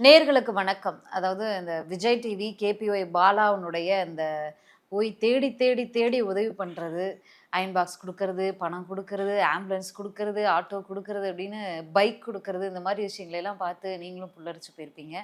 நேர்களுக்கு வணக்கம். அதாவது இந்த விஜய் டிவி கேபிஒய் பாலாவுனுடைய இந்த போய் தேடி தேடி தேடி உதவி பண்ணுறது அயன் பாக்ஸ் கொடுக்கறது பணம் கொடுக்கறது ஆம்புலன்ஸ் கொடுக்கறது ஆட்டோ கொடுக்கறது அப்படின்னு பைக் கொடுக்கறது இந்த மாதிரி விஷயங்களெல்லாம் பார்த்து நீங்களும் புல்லரிச்சு போயிருப்பீங்க.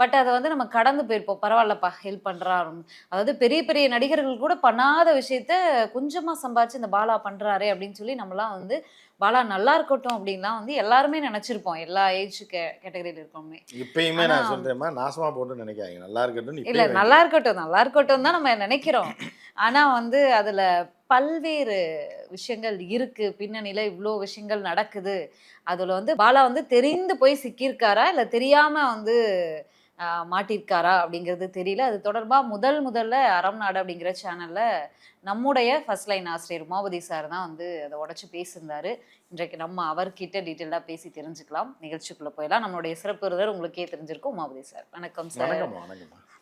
பட் அதை வந்து நம்ம கடந்து போயிருப்போம். பரவாயில்லப்பா ஹெல்ப் பண்ணுறாரு அதாவது பெரிய பெரிய நடிகர்கள் கூட பண்ணாத விஷயத்த கொஞ்சமாக சம்பாதிச்சு இந்த பாலா பண்ணுறாரே அப்படின்னு சொல்லி நம்மலாம் வந்து பாலா நல்லா இருக்கட்டும் அப்படின்லாம் வந்து எல்லாருமே நினச்சிருப்போம். எல்லா ஏஜ் கேட்டகரியில் இருக்கோமே இப்பயுமே நான் சொல்றேன்மா நாசமா போட்டு நினைக்காதீங்க. நல்லா இருக்கட்டும் இல்ல நல்லா இருக்கட்டும் நல்லா இருக்கட்டும் தான் நம்ம நினைக்கிறோம். ஆனா வந்து அதுல பல்வேறு விஷயங்கள் இருக்கு. பின்னணியில இவ்வளோ விஷயங்கள் நடக்குது. அதுல வந்து பாலா வந்து தெரிந்து போய் சிக்கியிருக்காரா? இல்ல தெரியாம வந்து மாட்டியிருக்காரா அப்படிங்கிறது தெரியல. அது தொடர்பா முதல் முதல்ல அறம் நாடு அப்படிங்கிற சேனல்ல நம்முடைய ஃபர்ஸ்ட் லைன் ஆசிரியர் உமாபதி சார் தான் வந்து அதை உடைச்சு பேசியிருந்தாரு. இன்றைக்கு நம்ம அவர்கிட்ட டீட்டெயிலாக பேசி தெரிஞ்சுக்கலாம். நிகழ்ச்சிக்குள்ள போயிடலாம். நம்மளுடைய சிறப்பு விருதர் உங்களுக்கே தெரிஞ்சிருக்கும். உமாபதி சார் வணக்கம் சார்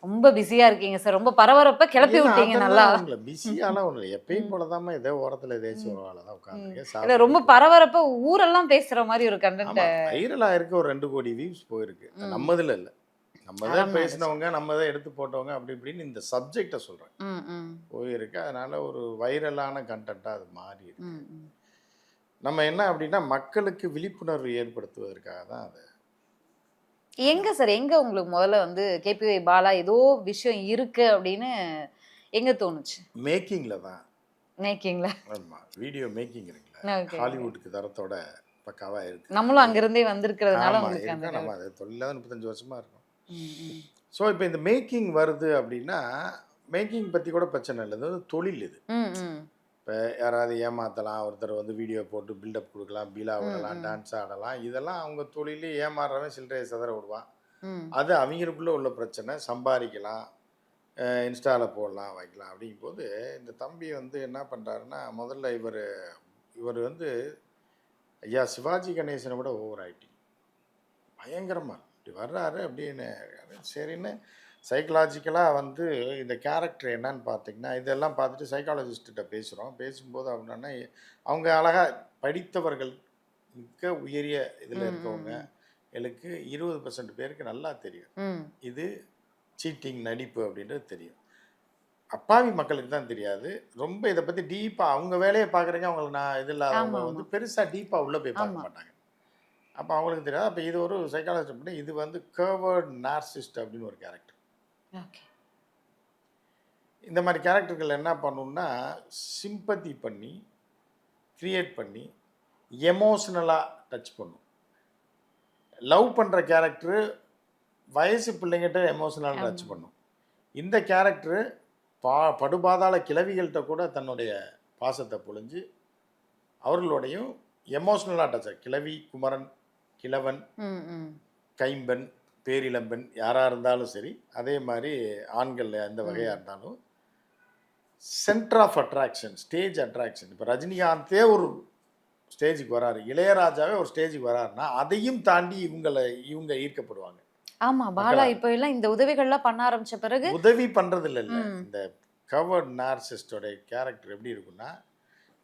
ரொம்ப பிஸியா இருக்கீங்க சார் ரொம்ப பரபரப்பா கிளப்பி விட்டீங்க நல்லா. பிஸியாலாம் இல்லை எப்பயும் போலதாம்மா ஏதோ ஓரத்துல ஏதாச்சும் ஒரு வேலை தான் இல்ல உட்காந்துருக்கேன் ரொம்ப பரபரப்பா ஊரெல்லாம் பேசுற மாதிரி ஒரு கண்டென்ட் வைரலா இருக்க ஒரு ரெண்டு கோடி வியூஸ் போயிருக்கு. நம்மதுல இல்ல. நம்ம தான் பேசினவங்க நம்ம தான் எடுத்து போட்டவங்க அப்படி இப்படின்னு இந்த சப்ஜெக்டை சொல்றேன். போயிருக்கு. அதனால ஒரு வைரலான கண்டென்ட்டா அது மாறி இருக்கு. நம்ம என்ன அப்படின்னா மக்களுக்கு விழிப்புணர்வு ஏற்படுத்துவதற்காக தான் அது. எங்க சார் எங்க உங்களுக்கு முதல்ல வந்து கேபிஒய் பாலா ஏதோ விஷயம் இருக்கு அப்படின்னு எங்க தோணுச்சு? மேக்கிங்ல தான். மேக்கிங்ல ஆமா. வீடியோ மேக்கிங் இருக்குல்ல. ஹாலிவுட்டுக்கு தரத்தோட பக்காவா இருக்கு. நம்மளும் அங்கிருந்தே வந்திருக்கிறதுனால நம்ம அது தொழில தான் முப்பத்தஞ்சு வருஷமா இருக்கும். ஸோ இப்போ இந்த மேக்கிங் வருது அப்படின்னா மேக்கிங் பற்றி கூட பிரச்சனை இல்லை. இது வந்து தொழில் இது. இப்போ யாராவது ஏமாற்றலாம் ஒருத்தர் வந்து வீடியோ போட்டு பில்டப் கொடுக்கலாம் பீலா விடலாம். டான்ஸ் ஆடலாம். இதெல்லாம் அவங்க தொழிலே ஏமாறுறவன் சில்லறையை சதற விடுவான். அது அவங்களுக்குள்ள உள்ள பிரச்சனை. சம்பாதிக்கலாம் இன்ஸ்டாவில் போடலாம் வைக்கலாம் அப்படிங்கும்போது இந்த தம்பி வந்து என்ன பண்ணுறாருன்னா முதல்ல இவர் இவர் வந்து ஐயா சிவாஜி கணேசனை விட ஓவர் ஆயிட்டிங் பயங்கரமாக இப்படி வர்றாரு அப்படின்னு. சரின்னு சைக்கலாஜிக்கலாக வந்து இந்த கேரக்டர் என்னன்னு பார்த்தீங்கன்னா இதெல்லாம் பார்த்துட்டு சைக்காலஜிஸ்ட்ட பேசுகிறோம் பேசும்போது அப்படின்னா அவங்க அழகாக படித்தவர்கள் மிக்க உயரிய இதில் இருக்கவங்க. எனக்கு இருபது பர்சன்ட் பேருக்கு நல்லா தெரியும். இது சீட்டிங் நடிப்பு அப்படின்றது தெரியும். அப்பாவி மக்களுக்கு தான் தெரியாது. ரொம்ப இதை பற்றி டீப்பாக அவங்க வேலையை பார்க்குறீங்க அவங்களுக்கு நான் இது இல்லாதவங்க ஆமா, வந்து பெருசாக டீப்பாக உள்ளே போய் பார்க்க. மாட்டாங்க. அப்போ அவங்களுக்கு தெரியாது அப்போ இது ஒரு சைக்காலஜி பண்ணி இது வந்து கர்வர்ட் நார்சிஸ்ட் அப்படின்னு ஒரு கேரக்டர். இந்த மாதிரி கேரக்டர்கள் என்ன பண்ணுன்னா சிம்பத்தி பண்ணி கிரியேட் பண்ணி எமோஷ்னலாக டச் பண்ணும் லவ் பண்ணுற கேரக்டரு வயசு பிள்ளைங்கிட்ட எமோஷ்னலாக டச். பண்ணும் இந்த கேரக்டரு பா படுபாதாள கிழவிகள்கிட்ட கூட தன்னுடைய பாசத்தை பொழிஞ்சு அவர்களோடையும் எமோஷ்னலாக டச் கிழவி குமரன் கிழவன். கைம்பெண் பேரிளம்பெண் யாராக இருந்தாலும் சரி அதே மாதிரி ஆண்கள் எந்த. வகையாக இருந்தாலும் centre of attraction stage attraction இப்போ ரஜினிகாந்தே ஒரு ஸ்டேஜுக்கு வராரு இளையராஜாவே ஒரு ஸ்டேஜுக்கு வராருன்னா அதையும் தாண்டி இவங்களை இவங்க ஈர்க்கப்படுவாங்க ஆமா பாலா இப்ப எல்லாம் இந்த உதவிகள்லாம் பண்ண ஆரம்பிச்ச பிறகு உதவி பண்ணுறது இல்லை. இந்த கவர்ட் நார்சிஸ்டோட கேரக்டர் எப்படி இருக்குன்னா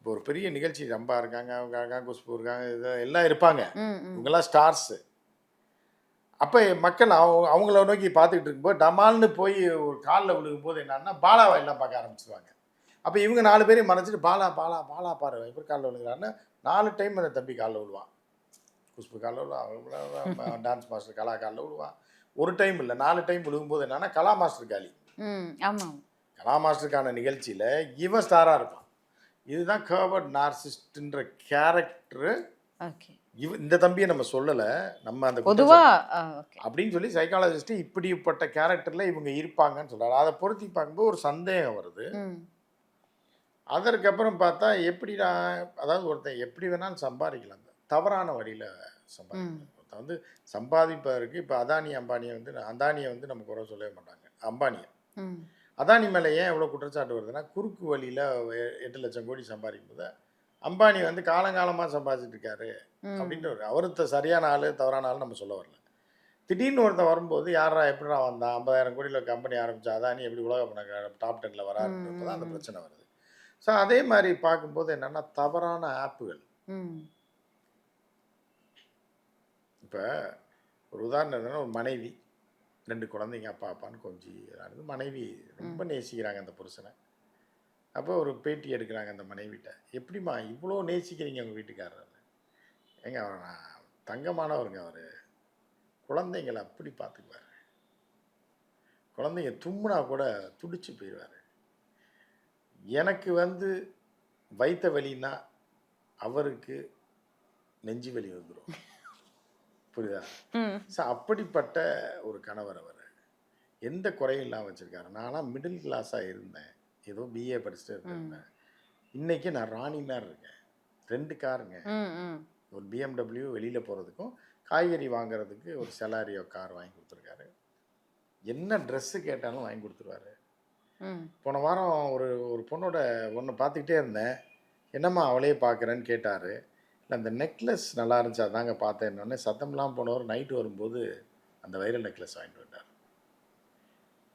இப்போ ஒரு பெரிய நிகழ்ச்சி. ரம்பா இருக்காங்க அவங்க இருக்காங்க குஷ்பு இருக்காங்க இது எல்லாம் இருப்பாங்க. இவங்கெல்லாம் ஸ்டார்ஸு அப்போ மக்கள் அவங்க அவங்கள நோக்கி பார்த்துக்கிட்டு இருக்கும்போது டமால்னு போய் ஒரு காலில் விழுகும்போது என்னன்னா பாலாவை எல்லாம் பார்க்க ஆரம்பிச்சிருவாங்க. அப்போ இவங்க நாலு பேரையும் மறைச்சிட்டு பாலா பாலா பாலா பாரு எப்படி காலில் விழுகிறான்னு நாலு டைம் அந்த தம்பி காலில் விழுவான். குஷ்பு காலில் விழுவான் டான்ஸ் மாஸ்டர் கலா காலில் விழுவான் ஒரு டைம் இல்லை நாலு டைம் விழுகும்போது என்னன்னா கலா மாஸ்டர் காலி. கலா மாஸ்டருக்கான நிகழ்ச்சியில் இவன் ஸ்டாராக இருப்பான். இதுதான் கர்வர்ட் நார்சிஸ்ட்ன்ற கேரக்டரு இவ இந்த தம்பியை நம்ம சொல்லலை. நம்ம அந்த பொதுவா அப்படின்னு சொல்லி சைக்காலஜிஸ்ட் இப்படிப்பட்ட கேரக்டர்ல இவங்க இருப்பாங்கன்னு சொல்றாரு. அதை பொருத்தி பார்க்கும்போது ஒரு சந்தேகம் வருது. அதற்கப்புறம் பார்த்தா எப்படி நான் அதாவது ஒருத்தன் எப்படி வேணாலும் சம்பாதிக்கலாம். தவறான வழியில் சம்பாதிக்கலாம். ஒருத்தன் வந்து சம்பாதிப்பதற்கு இப்போ அதானி அம்பானியை வந்து அதானியை வந்து நம்ம குறை சொல்லவே மாட்டாங்க. அம்பானியை. அதானி மேலே ஏன் எவ்வளோ குற்றச்சாட்டு வருதுன்னா குறுக்கு வழியில் எட்டு லட்சம் கோடி சம்பாதிக்கும் போது அம்பானி வந்து காலங்காலமாக சம்பாதிச்சிட்டு இருக்காரு. அப்படின்ற ஒரு அவருத்த சரியான ஆள் தவறான ஆள் நம்ம சொல்ல வரல. திடீர்னு ஒருத்தன் வரும்போது யாரா எப்படிடா வந்தான் ஐம்பதாயிரம் கோடியில் கம்பெனி ஆரம்பிச்சா அதானி எப்படி உலக பணக்கார டாப் டென்னில் வராருன்றப்போ தான் அந்த. பிரச்சனை வருது. ஸோ அதே மாதிரி பார்க்கும்போது என்னன்னா தவறான ஆப்புகள். இப்போ ஒரு உதாரணம் என்னன்னா ஒரு மனைவி. ரெண்டு குழந்தைங்க அப்பா அப்பான்னு கொஞ்சி இதானது மனைவி ரொம்ப நேசிக்கிறாங்க அந்த புருஷனை. அப்போ ஒரு பேட்டி எடுக்கிறாங்க அந்த மனைவிட்ட. எப்படிம்மா இவ்வளோ நேசிக்கிறீங்க உங்கள் வீட்டுக்காரர்? ஏங்க அவர் நான் தங்கமானவருங்க அவர். குழந்தைங்களை அப்படி பார்த்துக்குவார். குழந்தைங்க தும்முனா கூட துடிச்சு போயிடுவார். எனக்கு வந்து வைத்த வலின்னா அவருக்கு நெஞ்சு வலி வந்துடும் புரியுதா? ஸோ அப்படிப்பட்ட ஒரு கணவர் அவர். எந்த குறையும் இல்லாமல் வச்சுருக்காரு. நான்லாம் மிடில் கிளாஸாக இருந்தேன். ஏதோ பிஏ படிச்சுட்டு இருந்தேன் இன்னைக்கு நான் ராணி மாதிரி இருக்கேன். ரெண்டு காருங்க. ஒரு பிஎம்டபிள்யூ வெளியில் போகிறதுக்கும் காய்கறி வாங்குறதுக்கு ஒரு செலாரியோ கார் வாங்கி கொடுத்துருக்காரு. என்ன ட்ரெஸ்ஸு கேட்டாலும் வாங்கி கொடுத்துருவாரு. போன வாரம் ஒரு ஒரு பொண்ணோட ஒன்று பார்த்துக்கிட்டே இருந்தேன். என்னம்மா அவளையே பார்க்குறேன்னு கேட்டார். அந்த நெக்லஸ் நல்லா இருந்துச்சு. அதாங்க பார்த்தேன். உடனே சத்தம்லாம் போனவர் நைட்டு வரும்போது அந்த வைரல் நெக்லஸ் வாங்கிட்டு வந்தார்.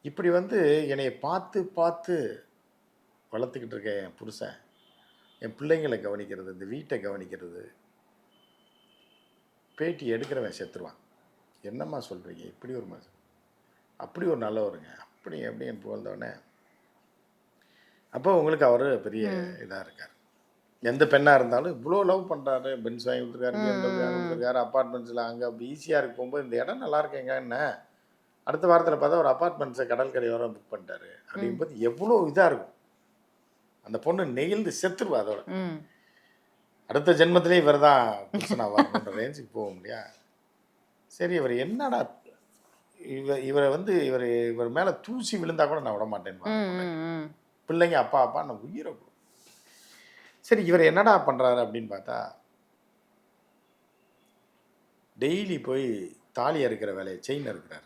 இப்படி வந்து என்னைய பார்த்து பார்த்து வளர்த்துக்கிட்டு இருக்க என் புருஷன் என் பிள்ளைங்களை கவனிக்கிறது இந்த வீட்டை கவனிக்கிறது பேட்டி எடுக்கிறவன் செத்துருவான். என்னம்மா சொல்கிறீங்க இப்படி ஒரு மனுஷன் அப்படி ஒரு நல்லவருங்க. அப்படி எப்படி என் புகழ்ந்தவொடனே அப்போ உங்களுக்கு அவர் பெரிய இதாக இருக்கார். எந்த பெண்ணாக இருந்தாலும் இவ்வளோ லவ் பண்ணுறாரு பென்ஸ் வாங்கி கொடுத்துருக்காரு BMW வாங்கி கொடுத்துருக்காரு. அப்பார்ட்மெண்ட்ஸில் அங்கே ஈஸியாக இருக்கு போகும்போது இந்த இடம் நல்லா இருக்கேங்க என்ன? அடுத்த வாரத்தில் பார்த்தா ஒரு அப்பார்ட்மெண்ட்ஸை கடற்கரை வர புக் பண்ணிட்டாரு. அப்படிங்கும்போது எவ்வளோ இதாக இருக்கும். அந்த பொண்ணு நெகிழ்ந்து செத்துருவா அதோட. அடுத்த ஜென்மத்திலே இவர் தான் புருஷனாக வரணுன்ற ரேஞ்சுக்கு போக முடியா சரி இவர் என்னடா? இவர் இவரை வந்து இவர் இவர் மேலே தூசி விழுந்தா கூட நான் விட மாட்டேன் பிள்ளைங்க அப்பா அப்பா நான் உயிரை. சரி இவர் என்னடா பண்ணுறாரு அப்படின்னு பார்த்தா டெய்லி போய் தாலி அறுக்கிற வேலையை செயின் அறுக்கிறார்.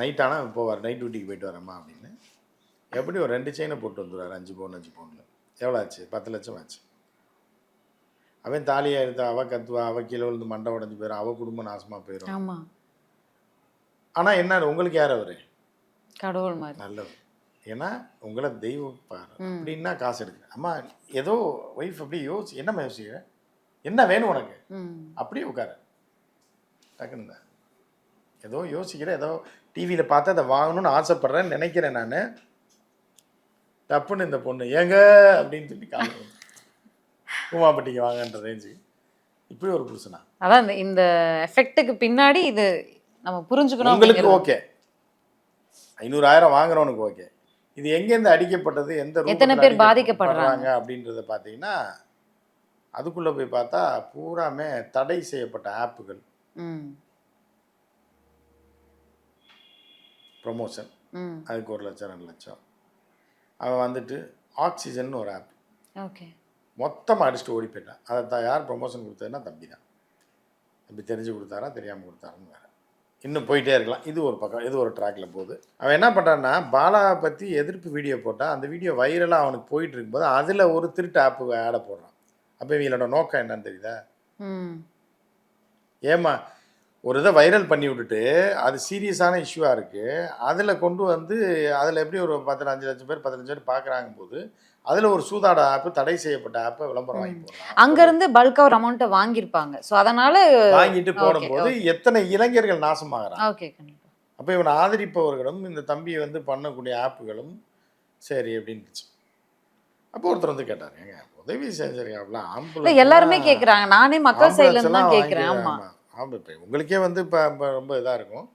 நைட் ஆனால் போவார் நைட் டியூட்டிக்கு போயிட்டு வரேம்மா அப்படின்னு. எப்படி ஒரு ரெண்டு செயினை போட்டு வந்துடுவார் அஞ்சு பவுன் அஞ்சு பவுனில் எவ்வளோ ஆச்சு? பத்து லட்சம் ஆச்சு. அவன் தாலியை எடுத்து அவள் கத்துவா அவள் கீழே விழுந்து மண்டை உடஞ்சி போயிடும் அவள் குடும்பம் நாசமாக போயிடும் ஆனால் என்ன உங்களுக்கு யார் அவர்? கடவுள் மாதிரி. நல்லவர். ஏன்னா உங்களை தெய்வம் பாரு. அப்படின்னா காசு எடுக்கு அம்மா ஏதோ ஒய்ஃப் அப்படி யோசி என்னம்மா யோசிக்கிற? என்ன வேணும் உனக்கு? அப்படியே உட்காரு. டக்குன்னு தான். ஏதோ யோசிக்கிறேன் ஏதோ டிவியில் பார்த்து அதை வாங்கணும்னு ஆசைப்பட்றேன்னு நினைக்கிறேன் நான். தப்புன்னு இந்த பொண்ணு ஏங்க? அப்படின்னு சொல்லி கால் பூமாப்பட்டிக்கு வாங்கன்ற ரேஞ்சுக்கு இப்படி ஒரு புருஷனா? அதான் இந்த- எஃபெக்ட்டுக்கு பின்னாடி இது நம்ம புரிஞ்சுக்கணும் உங்களுக்கு. ஓகே. ஐநூறாயிரம் வாங்குறவனுக்கு ஓகே. இது எங்கேருந்து அடிக்கப்பட்டது எந்த எத்தனை பேர் பாதிக்கப்படுறாங்க? படுறாங்க அப்படின்றத பார்த்தீங்கன்னா அதுக்குள்ளே போய் பார்த்தா பூராமே தடை செய்யப்பட்ட ஆப்புகள். ம். ப்ரொமோஷன் ம். அதுக்கு ஒரு லட்சம் ரெண்டு லட்சம். அவன் வந்துட்டு ஆக்சிஜன் ஒரு ஆப். ஓகே. மொத்தமாக அடிச்சுட்டு ஓடி போயிட்டான். அதை தான் யார் ப்ரொமோஷன் கொடுத்ததுன்னா தம்பி தான் தம்பி தெரிஞ்சு கொடுத்தாரா தெரியாமல் கொடுத்தாருன்னு வேறு. இன்னும் போயிட்டே இருக்கலாம். இது ஒரு பக்கம் இது ஒரு ட்ராக்ல போகுது. அவன் என்ன பண்ணுறான்னா பாலா பற்றி எதிர்ப்பு வீடியோ போட்டால் அந்த வீடியோ வைரலாக அவனுக்கு போயிட்டு இருக்கும்போது அதில் ஒரு திருட்டு ஆப்பு ஆட போடுறான். அப்போ இவங்களோட நோக்கம் என்னன்னு தெரியுதா? ம். ஏமா ஒரு இதை வைரல் பண்ணி விட்டுட்டு அது சீரியஸான இஷ்யூவாக இருக்குது அதில் கொண்டு வந்து அதில் எப்படி ஒரு பத்து அஞ்சு லட்சம் பேர் லட்சம் பேர் பார்க்குறாங்க போது அதில் ஒரு சூதாட ஆப்பு தடை செய்யப்பட்ட ஆப்பை விளம்பரம் வாங்கி போடுறான் அங்க இருந்து பல்கா ஒரு அமௌண்ட்டை வாங்கியிருப்பாங்க. ஸோ அதனால வாங்கிட்டு போடும்போது எத்தனை இளைஞர்கள் நாசமாகறான் ஓகே அப்போ இவனை ஆதரிப்பவர்களும் இந்த தம்பியை வந்து பண்ணக்கூடிய ஆப்புகளும் சரி அப்படின்னுச்சு. அப்போ ஒருத்தர் வந்து கேட்டார் ஏங்க உதவி இல்ல ஆம்புலன்ஸ் எல்லாருமே கேக்குறாங்க. நானே மக்கள் சைடுல தான் கேக்குறேன். ஆமா. ஆமாம் இப்போ உங்களுக்கே வந்து இப்போ ரொம்ப இதாக இருக்கும்.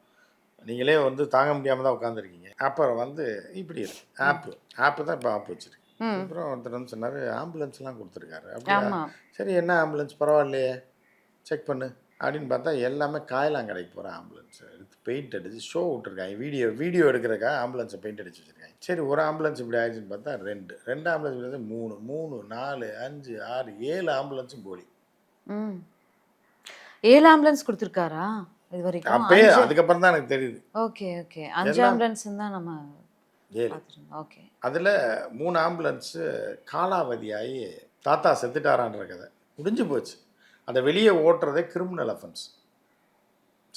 நீங்களே வந்து தாங்க முடியாமல் தான் உட்காந்துருக்கீங்க அப்புறம் வந்து இப்படி இருக்கு. ஆப்பு ஆப்பு தான் இப்போ ஆப் வச்சிருக்கு. அப்புறம் ஒருத்தர் சொன்னார் ஆம்புலன்ஸ்லாம் கொடுத்துருக்காரு. அப்படியா? சரி என்ன ஆம்புலன்ஸ்? பரவாயில்லையே. செக் பண்ணு. அப்படின்னு பார்த்தா எல்லாமே காயலாங்கடைக்கு போகிற ஆம்புலன்ஸ். எடுத்து பெயிண்ட் அடிச்சு ஷோ விட்டுருக்காங்க. வீடியோ வீடியோ எடுக்கிறக்கா ஆம்புலன்ஸை பெயிண்ட் அடிச்சு வச்சுருக்காங்க. சரி ஒரு ஆம்புலன்ஸ் இப்படி ஆயிடுச்சுன்னு பார்த்தா ரெண்டு. ரெண்டு ஆம்புலன்ஸ் இப்படி மூணு. மூணு நாலு அஞ்சு ஆறு ஏழு ஆம்புலன்ஸும் போலி. ஏழு ஆம்புலன்ஸ் கொடுத்துருக்காரா? இது வரைக்கும்? அப்பயே அதுக்கப்புறம் தான் எனக்கு தெரியுது. Okay okay. அஞ்சு ஆம்புலன்ஸ் தான் நம்ம பார்த்துருந்தோம் ஓகே அதில் மூணு ஆம்புலன்ஸு காலாவதியாகி தாத்தா செத்துட்டாரான்ற கதை. முடிஞ்சு போச்சு. அதை வெளியே ஓட்டுறதே கிரிமினல் அஃபென்ஸ்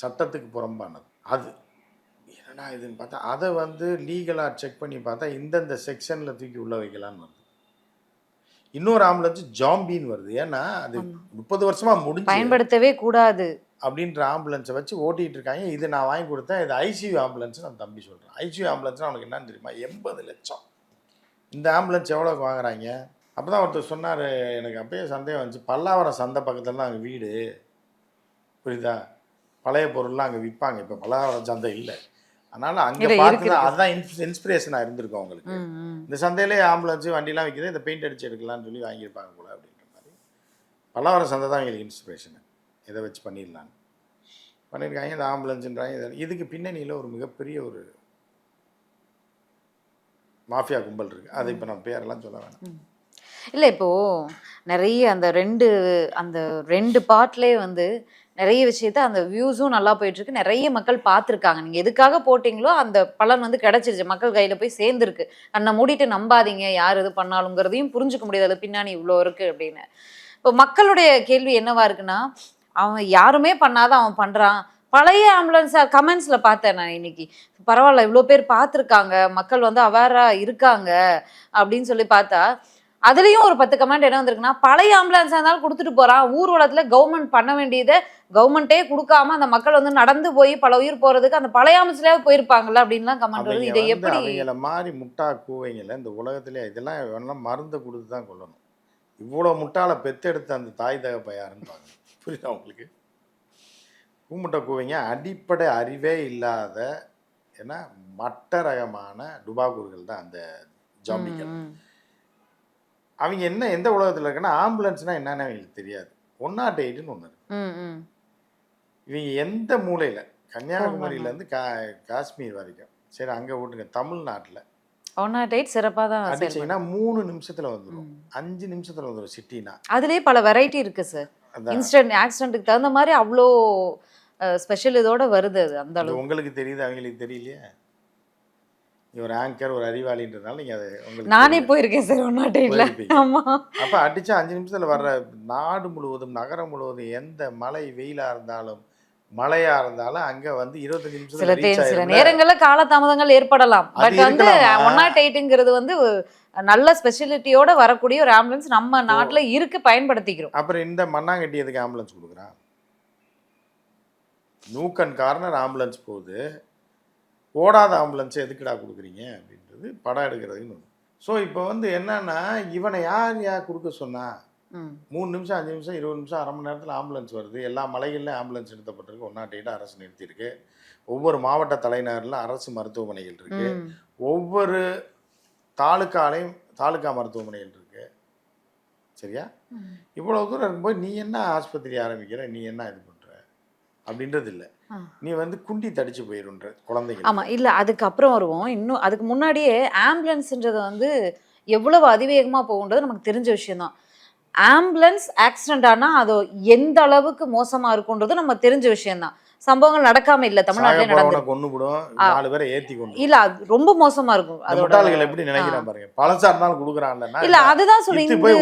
சட்டத்துக்கு புறம்பானது. அது. என்னடா இதுன்னு பார்த்தா அதை வந்து லீகலாக செக் பண்ணி பார்த்தா இந்தந்த செக்ஷனில் தூக்கி உள்ள வைக்கலான்னு வருது. இன்னொரு ஆம்புலன்ஸ் ஜாம்பின்னு வருது. ஏன்னா அது முப்பது வருஷமா முடிஞ்சு. பயன்படுத்தவே கூடாது. அப்படின்ற ஆம்புலன்ஸை வச்சு ஓட்டிகிட்டு இருக்காங்க. இது நான் வாங்கி கொடுத்தேன். இது ஐசியூ ஆம்புலன்ஸ் நான் தம்பி சொல்கிறேன் ஐசியூ ஆம்புலன்ஸ்னால் அவனுக்கு என்னன்னு தெரியுமா? எண்பது லட்சம். இந்த ஆம்புலன்ஸ் எவ்வளோக்கு வாங்குறாங்க? அப்போ தான் ஒருத்தர் சொன்னார் எனக்கு அப்பயே சந்தேகம் வந்துச்சு. பல்லாவரம் சந்தை பக்கத்தில் தான் அங்கே வீடு. புரியுதா? பழைய பொருள்லாம் அங்கே விற்பாங்க இப்போ பல்லாவரம் சந்தை இல்லை. அதனால் அங்கே பார்த்து தான் அதுதான் இன்ஸ் இன்ஸ்பிரேஷனாக இருந்திருக்கும் அவங்களுக்கு. இந்த சந்தையிலே ஆம்புலன்ஸு வண்டிலாம் விற்கிது இந்த பெயிண்ட் அடிச்சு எடுக்கலாம்னு சொல்லி வாங்கியிருப்பாங்க போல அப்படின்ற மாதிரி. பல்லாவரம் சந்தை தான் எங்களுக்கு இன்ஸ்பிரேஷனு இதை வச்சு பண்ணிடலான்னு பண்ணியிருக்காங்க இந்த ஆம்புலன்ஸுன்றாங்க இது- இதுக்கு பின்னணியில் ஒரு மிகப்பெரிய ஒரு மாஃபியா கும்பல் இருக்குது அதை இப்போ நம்ம பேரெல்லாம் சொல்ல வேணாம். இல்லை இப்போ நிறைய அந்த ரெண்டு அந்த ரெண்டு பார்ட்லேயே வந்து நிறைய விஷயத்த அந்த வியூஸும் நல்லா போயிட்டு இருக்கு நிறைய மக்கள் பார்த்துருக்காங்க. நீங்க எதுக்காக போட்டிங்களோ அந்த பலன் வந்து கிடைச்சிருச்சு. மக்கள் கையில போய் சேர்ந்துருக்கு. கண்ணை மூடிட்டு நம்பாதீங்க. யார் இது பண்ணாலுங்கிறதையும் புரிஞ்சுக்க முடியாது. அது பின்னாடி இவ்வளோ இருக்கு அப்படின்னு. இப்போ மக்களுடைய கேள்வி என்னவா இருக்குன்னா அவன் யாருமே பண்ணாத அவன் பண்றான். பழைய ஆம்புலன்ஸ் கமெண்ட்ஸ்ல பார்த்தேன் நான் இன்னைக்கு. பரவாயில்ல இவ்வளோ பேர் பார்த்துருக்காங்க. மக்கள் வந்து அவேரா இருக்காங்க அப்படின்னு சொல்லி பார்த்தா அதுலயும் ஒரு பத்து கமெண்ட் என்ன வந்திருக்குன்னா பழைய ஆம்புலன்ஸா இருந்தாலும் கொடுத்துட்டு போறான். ஊர்வலத்துல கவர்மெண்ட் பண்ண வேண்டியதை கவர்மெண்ட்டே கொடுக்காம அந்த மக்கள் வந்து நடந்து போய் பல உயிர் போறதுக்கு அந்த பழைய ஆம்புலன்ஸ்லயாவது போயிருப்பாங்கல்ல அப்படின்லாம் கமெண்ட் வருது இதை எப்படி அவங்கள மாதிரி முட்டா கூவைங்கள இந்த உலகத்திலே இதெல்லாம் வேணாம் மருந்து கொடுத்து தான் கொல்லணும். இவ்வளோ முட்டாளை பெத்தெடுத்த அந்த தாய் தகப்ப யாருன்னு பாருங்க. புரியுதா உங்களுக்கு? கூமுட்டை கூவைங்க அடிப்படை அறிவே இல்லாத ஏன்னா மட்ட ரகமான டுபாகூர்கள் தான் அந்த ஜாம்பிகள். அவங்க என்ன எந்த உலகத்தில் இருக்குன்னா ஆம்புலன்ஸ்னால் என்னன்னு அவங்களுக்கு தெரியாது. ஒன் நாட் எயிட்டுன்னு ஒன்று. இவங்க எந்த மூலையில் கன்னியாகுமரியிலேருந்து கா காஷ்மீர் வரைக்கும் சரி அங்கே விட்டுங்க தமிழ்நாட்டில். ஒன் நாட் எயிட் சிறப்பாக தான். அடிச்சீங்கன்னா மூணு நிமிஷத்துல வந்துடும் அஞ்சு நிமிஷத்துல வந்துடும் சிட்டினா. அதுலயே பல வெரைட்டி இருக்கு சார் இன்ஸ்டன்ட் ஆக்சிடென்ட்டுக்கு தகுந்த மாதிரி அவ்வளோ ஸ்பெஷல் இதோட வருது அது அந்த அளவு. உங்களுக்கு தெரியுது அவங்களுக்கு தெரியலையே? ஒரு ஆங்கர் ஒரு அறிவாளின்றதுனால நீங்க அதை உங்களுக்கு நானே. போயிருக்கேன் சார் ஒன் நாட் எயிட்ல போயிருப்பீங்க. ஆமா. அப்ப அடிச்சா அஞ்சு நிமிஷத்துல வர்ற நாடு முழுவதும் நகரம் முழுவதும் எந்த மழை வெயிலா இருந்தாலும் மழையா இருந்தாலும் அங்க வந்து இருபத்தஞ்சு சில ரீச் சில ஆயிரும்ல நேரங்கள்ல காலதாமதங்கள் ஏற்படலாம். பட் வந்து? ஒன் நாட் எயிட்டுங்கிறது வந்து நல்ல ஸ்பெஷாலிட்டியோட வரக்கூடிய ஒரு ஆம்புலன்ஸ் நம்ம நாட்டுல இருக்கு பயன்படுத்திக்கிறோம். அப்புறம் இந்த மண்ணாங்கட்டி எதுக்கு ஆம்புலன்ஸ் கொடுக்குறான்? நூக்கன் கார்னர் ஆம்புலன்ஸ் போகுது. ஓடாத ஆம்புலன்ஸ் எதுக்குடா கொடுக்குறீங்க? அப்படின்றது படம் எடுக்கிறதுன்னு ஸோ இப்போ வந்து என்னன்னா இவனை யார் யார் கொடுக்க சொன்னா. மூணு நிமிஷம் அஞ்சு நிமிஷம் இருபது நிமிஷம் அரை மணி நேரத்தில் ஆம்புலன்ஸ் வருது. எல்லா மலைகள்லையும் ஆம்புலன்ஸ் நிறுத்தப்பட்டிருக்கு. ஒன் நாட் எயிட் அரசு நிறுத்தியிருக்கு. ஒவ்வொரு மாவட்ட தலைநகரில் அரசு மருத்துவமனைகள் இருக்கு. ஒவ்வொரு தாலுக்காலையும் தாலுக்கா மருத்துவமனைகள் இருக்கு. சரியா? ம். இவ்வளவு தூரம் இருக்கும்போது நீ என்ன ஆஸ்பத்திரி ஆரம்பிக்கிற? நீ என்ன இது பண்ற? அப்படின்றது இல்லை. நீ வந்து குண்டி தடிச்சு போயிருன்ற குழந்தைங்க ஆமா இல்ல அதுக்கப்புறம் வருவோம். இன்னும் அதுக்கு முன்னாடியே ஆம்புலன்ஸ்ன்றது வந்து எவ்வளவு அதிவேகமா போகுன்றது நமக்கு தெரிஞ்ச விஷயம்தான். ஆம்புலன்ஸ் ஆக்சிடென்ட் ஆனா அது எந்த அளவுக்கு மோசமா இருக்குன்றது நம்ம தெரிஞ்ச விஷயம்தான். சம்பவங்கள் நடக்காம இல்ல தமிழ்நாட்டிலே நடந்து கொண்டு விடும் ஆ. நாலு பேரை ஏத்தி கொண்டு இல்ல அது ரொம்ப மோசமா இருக்கும். அதோட முட்டாள்கள் எப்படி நினைக்கிறான் பாருங்க. பழசா இருந்தாலும் கொடுக்குறான்ல இல்ல அதுதான் இத்து இந்த போய்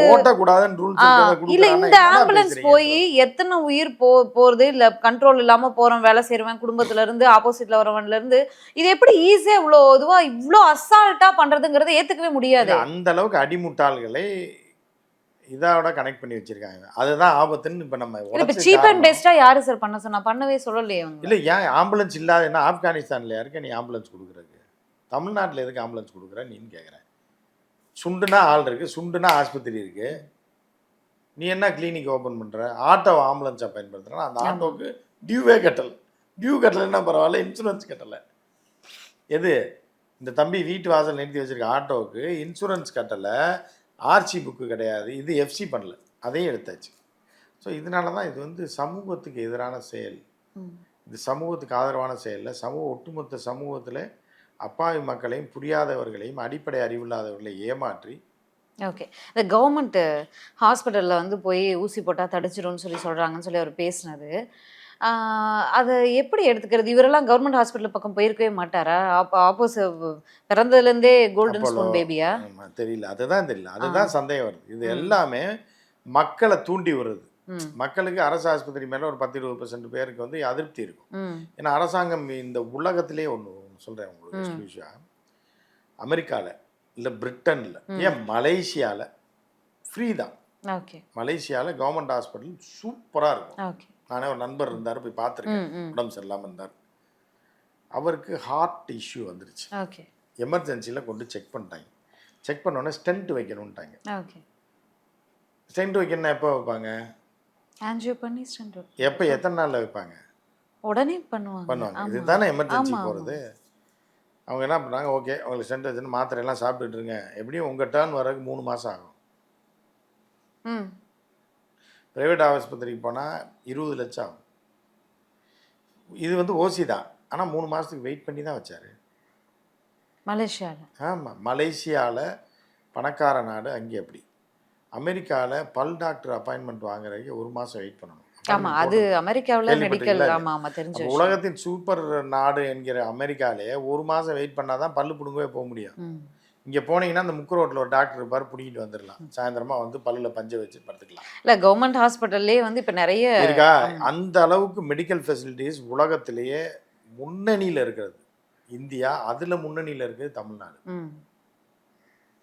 ரூல்ஸ் ஆ, இல்ல இந்த ஆம்புலன்ஸ் போய் எத்தனை உயிர் போ போறது? இல்ல கண்ட்ரோல் இல்லாம போறவன் வேலை செய்யறவன் குடும்பத்துல இருந்து ஆப்போசிட்ல வரவன்ல இருந்து இது எப்படி ஈஸியா இவ்வளோ இதுவா இவ்வளோ அசால்ட்டா பண்றதுங்கிறத ஏத்துக்கவே முடியாது. அந்த அளவுக்கு அடிமுட்டாள்களை இதோட கனெக்ட் பண்ணி வச்சிருக்காங்க. அதுதான் ஆபத்துன்னு இப்ப நம்ம இப்ப சீப் அண்ட் காரணம். பெஸ்டா யாரு சார் பண்ண சொன்னா? பண்ணவே சொல்லலையே அவங்க இல்ல ஏன் ஆம்புலன்ஸ் இல்லாத என்ன ஆப்கானிஸ்தான்ல இருக்க நீ ஆம்புலன்ஸ் கொடுக்குறது தமிழ்நாட்டுல எதுக்கு ஆம்புலன்ஸ் கொடுக்குற நீன்னு கேக்குறேன். சுண்டுனா ஆள் இருக்கு சுண்டுனா ஆஸ்பத்திரி இருக்கு. நீ என்ன கிளினிக் ஓபன் பண்ற? ஆட்டோ ஆம்புலன்ஸா பயன்படுத்துறா அந்த ஆமா. ஆட்டோக்கு டியூவே கட்டல. டியூ கட்டலைன்னா பரவாயில்ல இன்சூரன்ஸ் கட்டல. எது? இந்த தம்பி வீட்டு வாசல் நிறுத்தி வச்சிருக்க ஆட்டோவுக்கு இன்சூரன்ஸ் கட்டலை. ஆர்சி புக்கு கிடையாது. இது எஃப்சி பண்ணல. அதையும் எடுத்தாச்சு. ஸோ இதனால தான் இது வந்து சமூகத்துக்கு எதிரான செயல். இது சமூகத்துக்கு ஆதரவான செயலில் சமூக ஒட்டுமொத்த சமூகத்தில் அப்பாவி மக்களையும் புரியாதவர்களையும் அடிப்படை அறிவில்லாதவர்களை ஏமாற்றி ஓகே இந்த கவர்மெண்ட் ஹாஸ்பிட்டல்ல வந்து போய் ஊசி போட்டா தடிச்சிடும்னு சொல்லி சொல்றாங்கன்னு சொல்லி அவர் பேசினது. அதை எப்படி எடுத்துக்கிறது? இவரெல்லாம் கவர்மெண்ட் ஹாஸ்பிட்டல் பக்கம் போயிருக்கவே மாட்டாரா? ஆப்போசிட் பிறந்ததுலேருந்தே கோல்டன். ஸ்பூன் பேபியா தெரியல. அதுதான் தெரியல. அதுதான் சந்தேகம் வருது. இது எல்லாமே மக்களை தூண்டி வருது மக்களுக்கு அரசு ஆஸ்பத்திரி மேலே ஒரு பத்து இருபது பர்சன்ட் பேருக்கு வந்து அதிருப்தி இருக்கும். ஏன்னா அரசாங்கம் இந்த உலகத்திலே ஒன்று சொல்கிறேன் உங்களுக்கு ம். எக்ஸ்க்ளூசிவா அமெரிக்காவில் இல்லை பிரிட்டனில். ஏன்? மலேசியாவில் ஃப்ரீ தான். ஓகே. மலேசியாவில் கவர்மெண்ட் ஹாஸ்பிட்டல் சூப்பராக இருக்கும். ஓகே. நானே ஒரு நண்பர் இருந்தார் போய் பார்த்துருக்கேன். உடம்பு சரியில்லாமல் இருந்தார். அவருக்கு ஹார்ட் இஷ்யூ வந்துருச்சு. ஓகே. எமர்ஜென்சியில் கொண்டு செக் பண்ணிட்டாங்க. செக் பண்ணோன்னே ஸ்டென்ட் வைக்கணும்ட்டாங்க. ஓகே. ஸ்டென்ட் வைக்கணும்னா எப்போ வைப்பாங்க? ஆன்ஜியோ பண்ணி ஸ்டென்ட் எப்போ எத்தனை நாளில் வைப்பாங்க? உடனே பண்ணுவாங்க. பண்ணுவாங்க. இதுதானே எமர்ஜென்சி போகிறது அவங்க என்ன பண்ணாங்க? ஓகே அவங்களுக்கு ஸ்டென்ட் வச்சுன்னு மாத்திரையெல்லாம் சாப்பிட்டுட்டு இருங்க. எப்படியும் உங்கள் டேர்ன் வரதுக்கு மூணு மாதம் ஆகும். ப்ரைவேட் ஆஸ்பத்திரிக்கு போனால் இருபது லட்சம். ஆகும் இது வந்து ஓசி தான். ஆனால் மூணு மாதத்துக்கு வெயிட் பண்ணி தான் வச்சார். மலேசியால. ஆமாம் மலேசியாவில் பணக்கார நாடு அங்கே அப்படி. அமெரிக்காவில் பல் டாக்டர் அப்பாயின்மெண்ட் வாங்குறதுக்கு ஒரு மாதம் வெயிட் பண்ணணும். ஆமா. அது அமெரிக்காவுல மெடிக்கல் கேள்விப்பட்டிருக்கீங்களா? ஆமா ஆமா தெரிஞ்ச. உலகத்தின் சூப்பர் நாடு என்கிற அமெரிக்காலே ஒரு மாதம் வெயிட் பண்ணால் தான் பல்லு பிடுங்கவே போக முடியும். இங்கே போனீங்கன்னா அந்த முக்கு ரோட்டில் ஒரு டாக்டர் இருப்பார் பிடிங்கிட்டு வந்துடலாம் சாயந்தரமா வந்து பல்லில் பஞ்சை வச்சு படுத்துக்கலாம். இல்ல கவர்மெண்ட் ஹாஸ்பிட்டல்லே வந்து இப்ப நிறைய இருக்கா. அந்த அளவுக்கு மெடிக்கல் ஃபெசிலிட்டிஸ் உலகத்திலேயே முன்னணியில் இருக்கிறது. இந்தியா அதில் முன்னணியில் இருக்கிறது தமிழ்நாடு.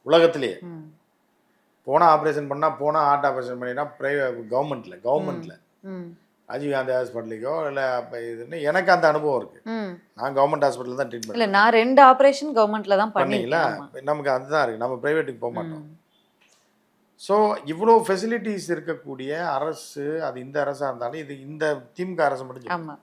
உலகத்திலேயே. போனால் ஆப்ரேஷன் பண்ணால் போனால் ஹார்ட் ஆப்ரேஷன் பண்ணினா ப்ரைவேட் கவர்மெண்ட்டில் கவர்மெண்ட்டில் ம், ராஜீவ்காந்தி ஹாஸ்பிட்டலுக்கோ இல்லை அப்போ இதுன்னு எனக்கு அந்த அனுபவம் இருக்குது ம். நான் கவர்மெண்ட் ஹாஸ்பிட்டல் தான் ட்ரீட்மெண்ட் இல்ல நான் ரெண்டு ஆபரேஷன் கவர்மெண்ட்ல தான் பண்ணீங்களா? நமக்கு அதுதான் இருக்குது நம்ம ப்ரைவேட்டுக்கு போக மாட்டோம். ஸோ இவ்வளோ ஃபெசிலிட்டிஸ் இருக்கக்கூடிய அரசு அது இந்த அரசாக இருந்தாலும் இது இந்த திமுக அரசு மட்டும் சொல்லு. ஆமா.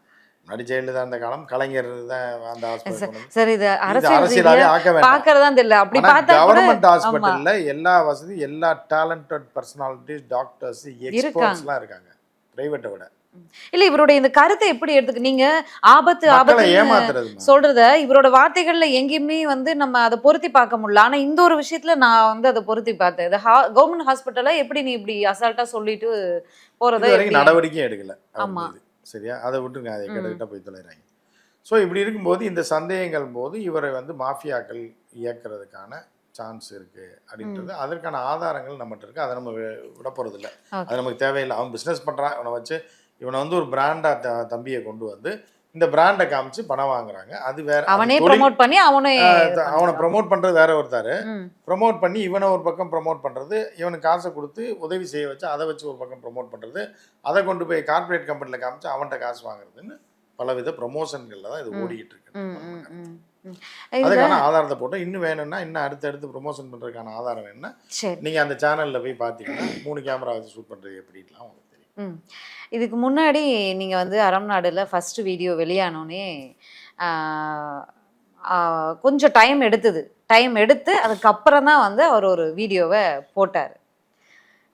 முன்னாடி ஜெயலலிதா அந்த காலம் கலைஞர் தான் அந்த ஹாஸ்பிட்டல் சரி இது இது அரசியல் அரசியலாவே ஆக்க வேண்டாம். தெரியல. அப்படி பார்த்தா கவர்மெண்ட் ஹாஸ்பிட்டல்ல எல்லா வசதி எல்லா டேலண்டட் பர்சனாலிட்டிஸ் டாக்டர்ஸ் எக்ஸ்பர்ட்ஸ்லாம் இருக்காங்க. பிரைவேட்டை விட. இல்ல இவருடைய இந்த கருத்தை எப்படி எடுத்துக்க நீங்க ஆபத்து ஆபத்து சொல்றத இவரோட வார்த்தைகள்ல எங்கேயுமே வந்து நம்ம அதை பொருத்தி பார்க்க முடியல. ஆனா இந்த ஒரு விஷயத்துல நான் வந்து அதை பொருத்தி பார்த்தேன். இது கவர்மெண்ட் ஹாஸ்பிட்டல்ல எப்படி நீ இப்படி அசால்ட்டா சொல்லிட்டு போறத நடவடிக்கையும் எடுக்கல. ஆமா. சரியா? அதை விட்டுருங்க. அதை. கிட்ட போய் தொலைறாங்க. ஸோ இப்படி இருக்கும்போது இந்த சந்தேகங்கள் போது இவரை வந்து மாஃபியாக்கள் இயக்குறதுக்கான சான்ஸ் இருக்கு அப்படின்றது அதற்கான ஆதாரங்கள் நம்மகிட்ட இருக்கு. அதை நம்ம விட போறது இல்ல. அது நமக்கு தேவையில்லை. அவன் பிஸ்னஸ் பண்றான். இவனை வச்சு இவனை வந்து ஒரு பிராண்டா தம்பியை கொண்டு வந்து இந்த பிராண்டை காமிச்சு பணம் வாங்குறாங்க. அது வேற அவனே. ப்ரோமோட் பண்ணி அவனே அவனை. ப்ரமோட் பண்றது வேற ஒருத்தாரு. ப்ரமோட் பண்ணி இவனை ஒரு பக்கம் ப்ரமோட் பண்ணுறது இவனுக்கு காசை கொடுத்து உதவி செய்ய வச்சு அதை வச்சு ஒரு பக்கம் ப்ரமோட் பண்ணுறது அதை கொண்டு போய் கார்ப்பரேட் கம்பெனியில் காமிச்சு அவன்கிட்ட காசு வாங்குறதுன்னு பலவித ப்ரொமோஷன்களில் தான் இது. ஓடிக்கிட்டு இருக்கு. அதுக்கான ஆதாரத்தை போட்டு இன்னும் வேணும்னா இன்னும் அடுத்து அடுத்து ப்ரொமோஷன் பண்ணுறதுக்கான ஆதாரம் சரி. நீங்கள் அந்த சேனலில் போய் பார்த்தீங்கன்னா மூணு கேமரா வச்சு ஷூட் பண்ணுறது எப்படிலாம் உங்களுக்கு இதுக்கு முன்னாடி நீங்கள் வந்து அறம் நாடுல ஃபர்ஸ்ட் வீடியோ வெளியானோடனே கொஞ்சம் டைம் எடுத்தது. டைம் எடுத்து அதுக்கப்புறம் தான் வந்து அவர் ஒரு வீடியோவை போட்டார்.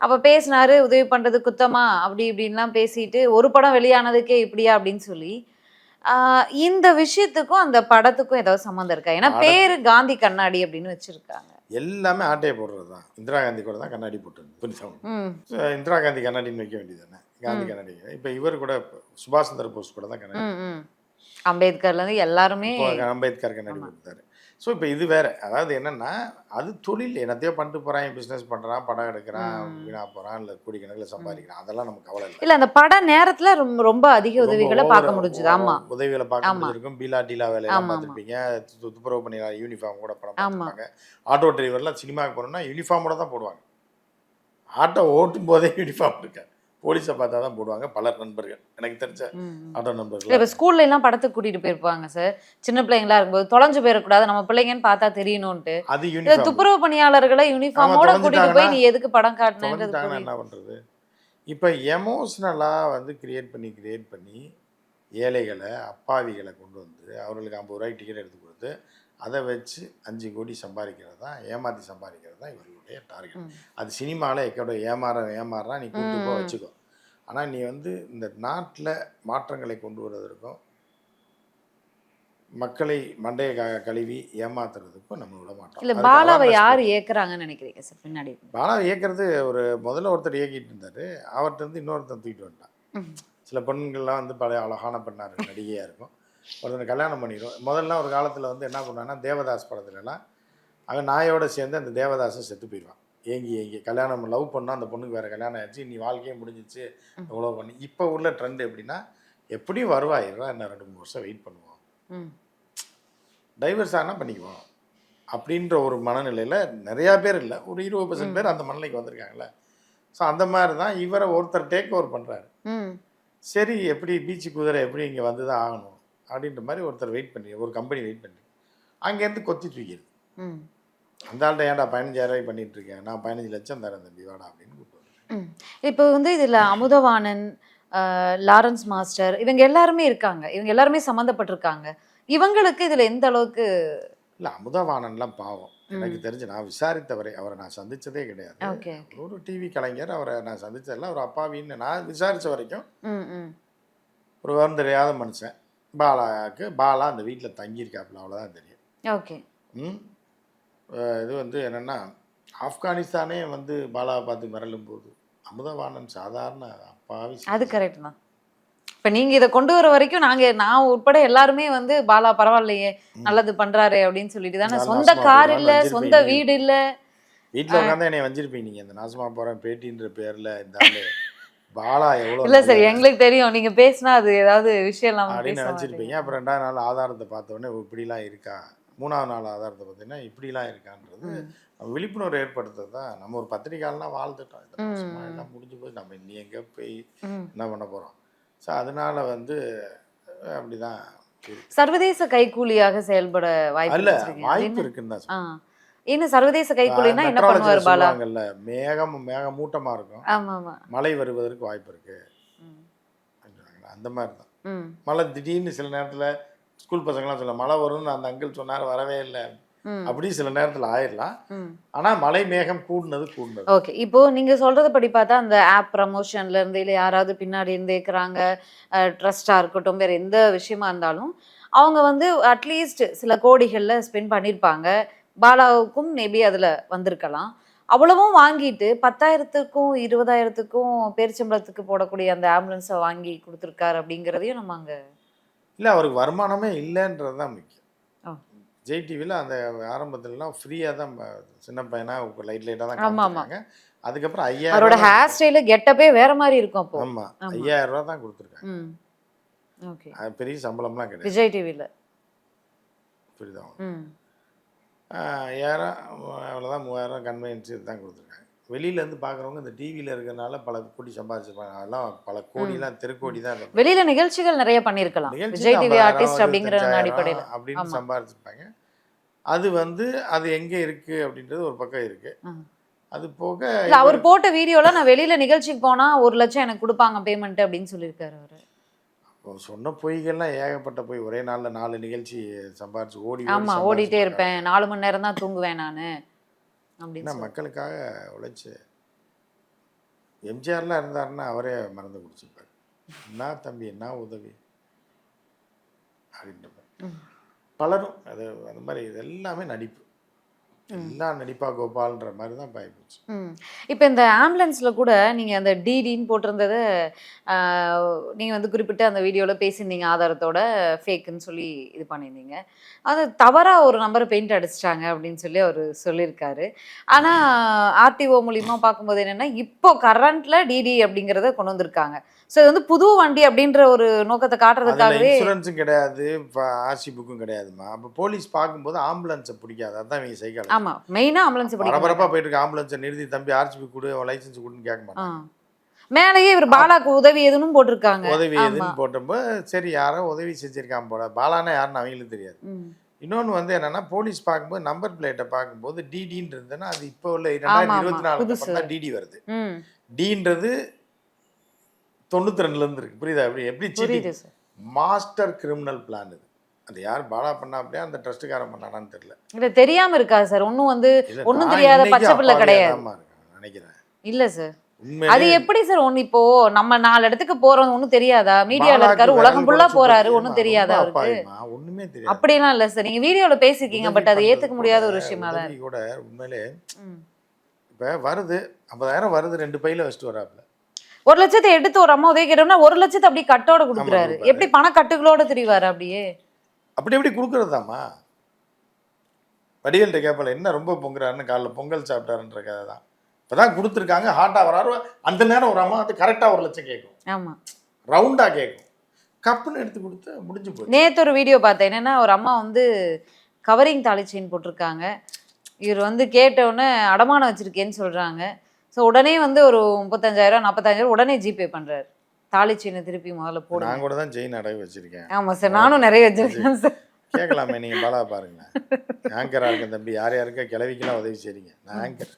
அப்போ பேசினாரு உதவி பண்ணுறது குத்தமா அப்படி இப்படின்லாம் பேசிட்டு ஒரு படம் வெளியானதுக்கே இப்படியா? அப்படின்னு சொல்லி இந்த விஷயத்துக்கும் அந்த படத்துக்கும் ஏதாவது சம்மந்தம் இருக்கா? ஏன்னா பேரு காந்தி கண்ணாடி அப்படின்னு வச்சிருக்காங்க. எல்லாமே ஆட்டையை போடுறது தான் இந்திரா காந்தி கூட தான் கண்ணாடி ம். So, இந்திரா காந்தி கண்ணாடின்னு வைக்க வேண்டியது தானே காந்தி கண்ணாடி. இப்போ இவர் கூட சுபாஷ் சந்திர போஸ் கூட தான் கண்ணாடி அம்பேத்கர்லேருந்து எல்லாருமே அம்பேத்கர் கண்ணாடி கொடுத்தாரு ஸோ இப்போ இது வேற. அதாவது என்னன்னா அது தொழில். என்னத்தையோ பண்ணிட்டு போறான் பிஸ்னஸ் பண்றான் படம் எடுக்கிறான். வீணா போறான் இல்லை கோடிக்கணக்கில் சம்பாதிக்கிறான். அதெல்லாம் நமக்கு கவலை இல்லை. இல்ல அந்த பட நேரத்துல ரொம்ப ரொம்ப அதிக உதவிகளை பார்க்க முடிஞ்சது. ஆமா. உதவிகளை பார்க்க. முடிஞ்சிருக்கும். பீலா டீலா வேலையெல்லாம். பார்த்துருப்பீங்க. துப்புரவு பண்ணி யூனிஃபார்ம் கூட படம் ஆமா. பார்த்துருப்பாங்க. ஆட்டோ டிரைவர்லாம் சினிமாவுக்கு போகணும்னா யூனிஃபார்மோட தான் போடுவாங்க. ஆட்டோ ஓட்டும் போதே யூனிஃபார்ம் இருக்க. போலீஸை பார்த்தா தான் போடுவாங்க. பல நண்பர்கள். எனக்கு தெரிஞ்ச. ஆட்டோ நண்பர்கள். இப்ப ஸ்கூல்ல எல்லாம் படத்துக்கு கூட்டிட்டு போயிருப்பாங்க சார் சின்ன பிள்ளைங்களா இருக்கும்போது தொலைஞ்சு போயிடக்கூடாது. நம்ம பிள்ளைங்கன்னு பார்த்தா தெரியணும்ட்டு அது துப்புரவு பணியாளர்களை யூனிஃபார்மோட கூட்டிட்டு போய் நீ எதுக்கு படம் காட்டினது என்ன பண்ணுறது இப்போ எமோஷ்னலாக வந்து கிரியேட் பண்ணி கிரியேட் பண்ணி ஏழைகளை அப்பாவிகளை கொண்டு வந்து அவர்களுக்கு ஐம்பது ரூபாய்க்கு டிக்கெட் எடுத்து கொடுத்து அதை வச்சு அஞ்சு கோடி சம்பாதிக்கிறது தான் ஏமாற்றி சம்பாதிக்கிறது தான் இவர்களுடைய டார்கெட். அது சினிமாவில் எக்கோட ஏமாற ஏமாறுறா நீ கூட்டு போ ம். வச்சுக்கோ ஆனால் நீ வந்து இந்த நாட்டில் மாற்றங்களை கொண்டு வருவதற்கும் மக்களை மண்டையை க கழுவி ஏமாத்துறதுக்கும் நம்ம விட மாட்டோம் இல்ல பாலாவை யார் இயக்குறாங்கன்னு நினைக்கிறீங்க சார் பின்னாடி பாலா இயக்கிறது ஒரு முதல்ல ஒருத்தர் இயக்கிட்டு இருந்தார் அவர்கிட்ட இருந்து இன்னொருத்தன் தூக்கிட்டு வந்துட்டான். சில பெண்கள்லாம் வந்து பழைய அழகான பெண்ணாக இருக்கும் நடிகையாக இருக்கும். ஒருத்தனை கல்யாணம் பண்ணிடும் முதல்ல ஒரு காலத்தில் வந்து என்ன பண்ணான்னா தேவதாஸ் படத்துலலாம் அவன் நாயோட சேர்ந்து அந்த தேவதாஸை செத்து போயிடுவான். ஏங்கி ஏங்கி கல்யாணம் லவ் பண்ணா அந்த பொண்ணுக்கு வேறு கல்யாணம் ஆயிடுச்சு நீ வாழ்க்கையே முடிஞ்சிச்சு எவ்வளோ பண்ணி. இப்போ உள்ள ட்ரெண்ட் எப்படின்னா எப்படியும் வருவாயிடுறா இன்னும் ரெண்டு மூணு வருஷம் வெயிட் பண்ணுவோம். ம். டைவர்ஸ் ஆனால் பண்ணிக்குவோம். அப்படின்ற ஒரு மனநிலையில் நிறையா பேர் இல்லை. ஒரு இருபது பர்சன்ட் பேர் அந்த மனநிலைக்கு வந்திருக்காங்கல்ல. ஸோ அந்த மாதிரி தான் இவரை ஒருத்தர் டேக் ஓவர் பண்ணுறாரு ம். சரி எப்படி பீச்சு குதிரை எப்படி இங்கே வந்து தான் ஆகணும்? அப்படின்ற மாதிரி ஒருத்தர் வெயிட் பண்ணி ஒரு கம்பெனி வெயிட் பண்ணி அங்கேருந்து கொத்தி தூக்கிடுது. ம். அந்த ஆள்கிட்ட ஏன்டா பதினஞ்சாயிரம் ரூபாய் பண்ணிட்டு இருக்கேன் நான் பதினஞ்சு லட்சம் தரேன் தம்பி வாடா அப்படின்னு கூப்பிட்டு. இப்போ வந்து இதுல அமுதவாணன் லாரன்ஸ் மாஸ்டர் இவங்க எல்லாருமே இருக்காங்க. இவங்க எல்லாருமே சம்மந்தப்பட்டிருக்காங்க. இவங்களுக்கு இதுல எந்த அளவுக்கு இல்லை அமுதவாணன்லாம் பாவம். எனக்கு தெரிஞ்சு நான் விசாரித்தவரை அவரை நான் சந்திச்சதே கிடையாது. ஒரு டிவி கலைஞர் அவரை நான் சந்திச்சதில்ல. அவர் அப்பாவின்னு நான் விசாரிச்ச வரைக்கும் ஒரு விவரம் தெரியாத மனுஷன். பாலாவுக்கு பாலா அந்த வீட்டில் தங்கியிருக்காப்புல அவ்வளோதான் தெரியும். ஓகே. ம்? இது வந்து என்னென்னா ஆப்கானிஸ்தானே வந்து பாலாவை பார்த்து மிரளும் போது அமுதவாணன் சாதாரண அப்பாவி அது கரெக்ட் தான். இப்ப நீங்க இதை கொண்டு வர வரைக்கும் நாங்க நான் உட்பட எல்லாருமே வந்து பாலா பரவாயில்லையே நல்லது பண்றாரு அப்படின்னு சொல்லிட்டு தானே. சொந்த கார் இல்ல சொந்த. வீடு இல்ல. வீட்டில் உட்காந்து என்னை வஞ்சிருப்பீங்க நீங்கள் இந்த நாசமா போகிறேன் பேட்டின்ற பேரில் இந்த ஆளு. பாலா எவ்வளோ இல்ல சார் எங்களுக்கு தெரியும். நீங்க பேசினா அது ஏதாவது விஷயம் இல்லாம அப்படின்னு நினச்சிருப்பீங்க. அப்புறம் ரெண்டாவது நாள் ஆதாரத்தை பார்த்த உடனே ஓ, இப்படிலாம் இருக்கா? மூணாவது நாள் ஆதாரத்தை பார்த்தீங்கன்னா இப்படிலாம் இருக்கான்றது விழிப்புணர்வு ஏற்படுத்துறது தான். நம்ம ஒரு பத்திரிக்கையாளர்லாம் வாழ்ந்துட்டோம். இந்த ம், மாசமா ம். எல்லாம் முடிஞ்சு போய் நம்ம இன்னி எங்கே போய். என்ன பண்ண போகிறோம் ஸோ அதனால வந்து அப்படிதான். சர்வதேச கைக்கூலியாக செயல்பட வாய்ப்பு. அது வாய்ப்பு? இருக்குன்னு தான். என்ன சர்வதேச கைக்கூலினா என்ன பண்ணுவார் பாலா மேகம் மேகமூட்டமா இருக்கும் ஆமா ஆமா மழை வருவதற்கு வாய்ப்பு இருக்கு அந்த மாதிரி தான். மழை திடீர்னு சில நேரத்துல ஸ்கூல் பசங்களாம் சொல்ல மழை வரும்னு அந்த அங்கிள் சொன்னார் வரவே இல்லை. அப்படி சில நேரத்துல ஆயிடலாம் ம். ஆனா மழை மேகம் கூடுனது கூடுனது. ஓகே. இப்போ நீங்க சொல்றத படி பார்த்தா அந்த ஆப் ப்ரமோஷன்ல இருந்து இல்லை யாராவது பின்னாடி இருந்து இருக்கிறாங்க ட்ரஸ்டா இருக்கட்டும் வேற எந்த விஷயமா இருந்தாலும் அவங்க வந்து அட்லீஸ்ட் சில கோடிகள்ல ஸ்பெண்ட் பண்ணியிருப்பாங்க பாலாவுக்கும் மேபி அதுல வந்திருக்கலாம். அவ்வளவும் வாங்கிட்டு பத்தாயிரத்துக்கும் இருபதாயிரத்துக்கும் பேரிச்சம்பளத்துக்கு போடக்கூடிய அந்த ஆம்புலன்ஸை வாங்கி கொடுத்துருக்காரு அப்படிங்கிறதையும் நம்ம அங்க இல்ல அவருக்கு வருமானமே இல்லைன்றது தான் முக்கியம். ஜெய் டிவியில் அந்த ஆரம்பத்துலலாம் ஃப்ரீயாக தான் சின்ன பையனா லைட் லைட்டாக தான். காமிச்சிருக்காங்க. அதுக்கப்புறம் அவரோட ஐயாயிரம் ஹேர் ஸ்டைலு கெட்டப்பே வேற மாதிரி இருக்கும் அப்போ. ஆமா ஆமா. ஐயாயிரம் ரூபா தான் கொடுத்துருக்காங்க. ஓகே. அது பெரிய சம்பளம்லாம் கிடையாது. விஜய் டிவில. புரியுதா ஐயாயிரம் அவ்வளோதான் மூவாயிரம் கன்வென்ஸ் தான் கொடுத்துருக்காங்க. வெளியிலேருந்து பார்க்குறவங்க இந்த டிவியில் இருக்கிறனால பல கோடி சம்பாதிச்சிருப்பாங்க. அதெல்லாம் பல கோடிலாம் தெருக்கோடி தான் இருக்கும். வெளியில நிகழ்ச்சிகள் நிறைய பண்ணிருக்கலாம் நிகழ்ச்சி விஜய் டிவி ஆர்டிஸ்ட் அப்படிங்கிற அடிப்படையில. அப்படின்னு. சம்பாதிச்சிருப்பாங்க. அது வந்து அது எங்க இருக்கு அப்படின்றது ஒரு பக்கம் இருக்கு. ஆ. அது போக அவர் போட்ட வீடியோல நான் வெளியில நிகழ்ச்சிக்கு போனா ஒரு லட்சம் எனக்கு கொடுப்பாங்க பேமெண்ட் அப்படின்னு சொல்லியிருக்காரு அவரு. அவர் சொன்ன பொய்கள்லாம் ஏகப்பட்ட பொய். ஒரே நாள்ல நாலு நிகழ்ச்சி சம்பாரிச்சு ஓடி ஓடி ஆமா சம்பாரிச்சு ஓடிட்டே. இருப்பேன். நாலு மணி நேரம் தான் தூங்குவேன் நானு. அப்படின்னு. மக்களுக்காக உழைச்சு எம்ஜிஆர்லாம் இருந்தாருன்னா அவரே மறந்து குடிச்சிருப்பாரு என்ன தம்பி என்ன உதவி அப்படின்ற. பலரும் அது அந்த மாதிரி இது எல்லாமே நடிப்பு எல்லாம் நடிப்பா கோபால்ன்ற மாதிரி தான் பாய்ப்போச்சு இப்போ இந்த ஆம்புலன்ஸில் கூட நீங்கள் அந்த டிடின்னு போட்டிருந்ததை நீங்கள் வந்து குறிப்பிட்டு அந்த வீடியோவில் பேசியிருந்தீங்க ஆதாரத்தோட ஃபேக்குன்னு சொல்லி இது பண்ணியிருந்தீங்க. அது தவறாக ஒரு நம்பரை பெயிண்ட் அடிச்சிட்டாங்க அப்படின்னு சொல்லி அவர் சொல்லியிருக்காரு. ஆனால் ஆர்டிஓ மூலியமா பார்க்கும்போது என்னென்னா இப்போ கரண்ட்டில் டிடி அப்படிங்கிறத கொண்டு வந்திருக்காங்க. ஸோ இது வந்து புது வண்டி அப்படின்ற ஒரு நோக்கத்தை காட்டுறதுக்காகவே இன்சூரன்ஸும் கிடையாது ஆர்சி புக்கும் கிடையாதுமா அப்போ போலீஸ் பார்க்கும்போது ஆம்புலன்ஸை பிடிக்காது. அதான் இவங்க சைக்காலஜி ஆமாம் மெயினாக ஆம்புலன்ஸ் பரபரப்பாக போயிட்டு இருக்க ஆம்புலன்ஸை நிறுத்தி தம்பி ஆர்சி புக் கொடு லைசன்ஸ் கொடுன்னு கேட்க ஆ. மாட்டாங்க மேலேயே இவர் பாலாக்கு உதவி எதுவும் போட்டிருக்காங்க. உதவி. எதுன்னு போட்டப்போ சரி யாரோ உதவி செஞ்சிருக்கான் போல. பாலானா யாருன்னு அவங்களுக்கு தெரியாது. இன்னொன்று வந்து என்னன்னா போலீஸ் பார்க்கும்போது நம்பர் பிளேட்டை பார்க்கும்போது டிடின்னு இருந்ததுன்னா அது இப்போ உள்ள ரெண்டாயிரத்தி இருபத்தி நாலு டிடி வருது. டீன்றது தொண்ணூத்தி ரெண்டுல இருந்து இருக்கு. புரியுதா? எப்படி எப்படி மாஸ்டர் கிரிமினல் பிளான் இது. அது யார் பாலா பண்ணா அப்படியே அந்த ட்ரஸ்ட்டுக்காரன் பண்ணானான்னு தெரியல. இல்ல தெரியாம இருக்கா சார் ஒன்னும் வந்து நான் தெரியாத பச்சை பிள்ளை கிடையாது. நினைக்கிறேன். இல்ல சார் அது எப்படி சார் ஒண்ணு இப்போ நம்ம நாலு இடத்துக்கு போறோம் ஒண்ணும் தெரியாதா? மீடியால இருக்காரு உலகம் ஃபுல்லா போறாரு ஏம்மா, தெரியாதா அவருக்கு? ஒண்ணுமே தெரியாது. அப்படிலாம் இல்ல சார் நீங்க வீடியோல பேசிருக்கீங்க உதவி பட் அது ஏத்துக்க முடியாத ஒரு விஷயமா தான் கூட உண்மையிலே. இப்ப வருது ஐம்பதாயிரம் வருது ரெண்டு பையில வச்சுட்டு வராப்புல ஒரு லட்சத்தை எடுத்து ஒரு அம்மா உதவி கேட்டோம்னா ஒரு லட்சத்தை அப்படியே கட்டோட கொடுக்குறாரு. எப்படி பண கட்டுகளோட தெரிவாரு அப்படியே? அப்படி எப்படி கொடுக்குறதாம்மா? வடிவேல்கிட்ட கேட்பல என்ன ரொம்ப பொங்குறாருன்னு காலைல பொங்கல் சாப்பிட்டாருன்ற கதை தான். இப்போதான் கொடுத்துருக்காங்க ஹாட்டாக வராரு. அந்த நேரம் ஒரு அம்மா வந்து கரெக்டாக ஒரு லட்சம் கேட்கும். ஆமா. ரவுண்டாக கேட்கும். கப்புன்னு எடுத்து கொடுத்து முடிஞ்சு போச்சு. நேத்து ஒரு வீடியோ பார்த்தேன். என்னன்னா ஒரு அம்மா வந்து கவரிங் தாலி செயின் போட்டிருக்காங்க. இவர் வந்து கேட்ட உடனே அடமானம் வச்சிருக்கேன்னு சொல்றாங்க. ஸோ உடனே வந்து ஒரு முப்பத்தஞ்சாயிரம் நாற்பத்தஞ்சாயிரம் உடனே ஜிபே பண்றாரு. தாலி செயினை திருப்பி முதல்ல போடுங்க. நான் கூட தான் செயின் அடகு வச்சிருக்கேன். ஆமா சார் நானும் நிறைய வச்சிருக்கேன் சார் கேட்கலாமே நீங்கள் பாலா பாருங்களேன் ஆங்கராக இருக்கேன் தம்பி. யார் யாருக்கா கிளவிக்கெல்லாம் உதவி செய்றீங்க? நான் ஆங்கர்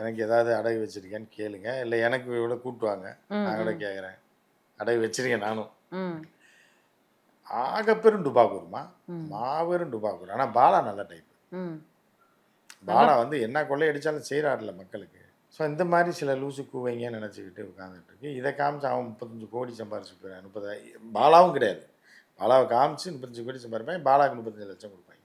எனக்கு ஏதாவது அடகு வச்சிருக்கேன்னு கேளுங்க. இல்லை எனக்கு கூட கூப்பிட்டு வாங்க. நான் கூட கேட்குறேன். அடகு வச்சிருக்கேன் நானும். ஆகப்பெரும் டுபாக்கூருமா? மாபெரும் டுபாக்கூர். ஆனால் பாலா நல்ல டைப் பாலா வந்து என்ன கொள்ளையடிச்சாலும் செய்கிறாருல மக்களுக்கு. ஸோ இந்த மாதிரி சில லூசு கூவைங்கன்னு நினச்சிக்கிட்டு உட்காந்துட்டு இருக்கு இதை காமிச்சு அவன் முப்பத்தஞ்சு கோடி சம்பாரிச்சு போயிடான் முப்பதாயிரம் பாலாவும் கிடையாது. பாலாவை காமிச்சு முப்பத்தஞ்சு கோடி சம்பாதிப்பாங்க பாலாவுக்கு முப்பத்தஞ்சு லட்சம் கொடுப்பாங்க.